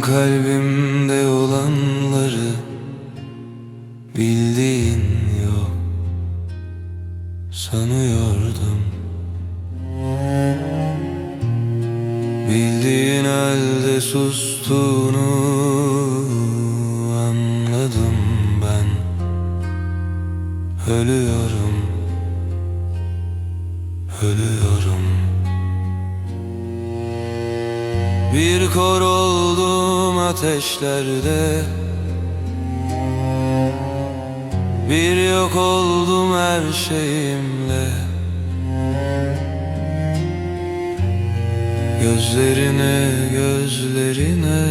Kalbimde olanları bildiğin yok sanıyordum. Bildiğin halde sustuğunu anladım ben. Ölüyorum Ölüyorum Bir kor oldum ateşlerde. Bir yok oldum her şeyimle. Gözlerine gözlerine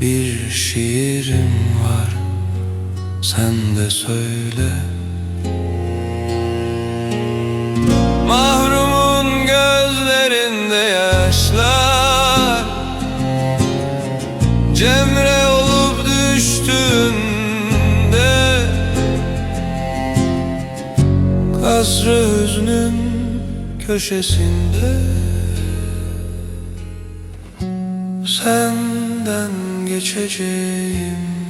Bir şiirim var. Sen de söyle Cemre olup düştüğünde Kasrı hüznün köşesinde Senden geçeceğim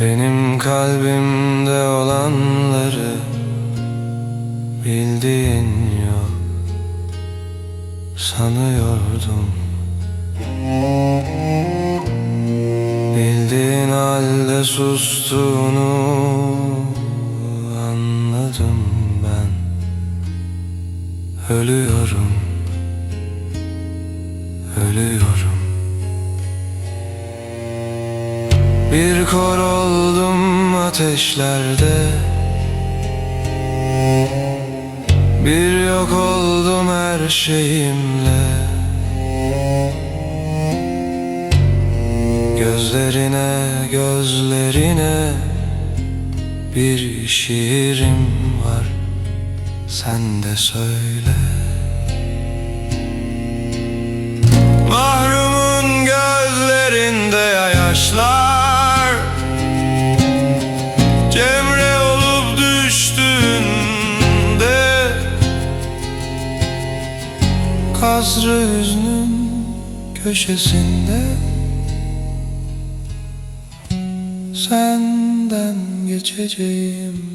Benim kalbimde olanları bildiğin yok. Sanıyordum. Bildiğin halde sustuğunu anladım ben. Ölüyorum. Ölüyorum Bir kor oldum ateşlerde. Bir yok oldum her şeyimle. Gözlerine gözlerine Bir şiirim var. Sen de söyle. Mahrumun gözlerinde yaşlar Kasrı hüznün köşesinde. Senden geçeceğim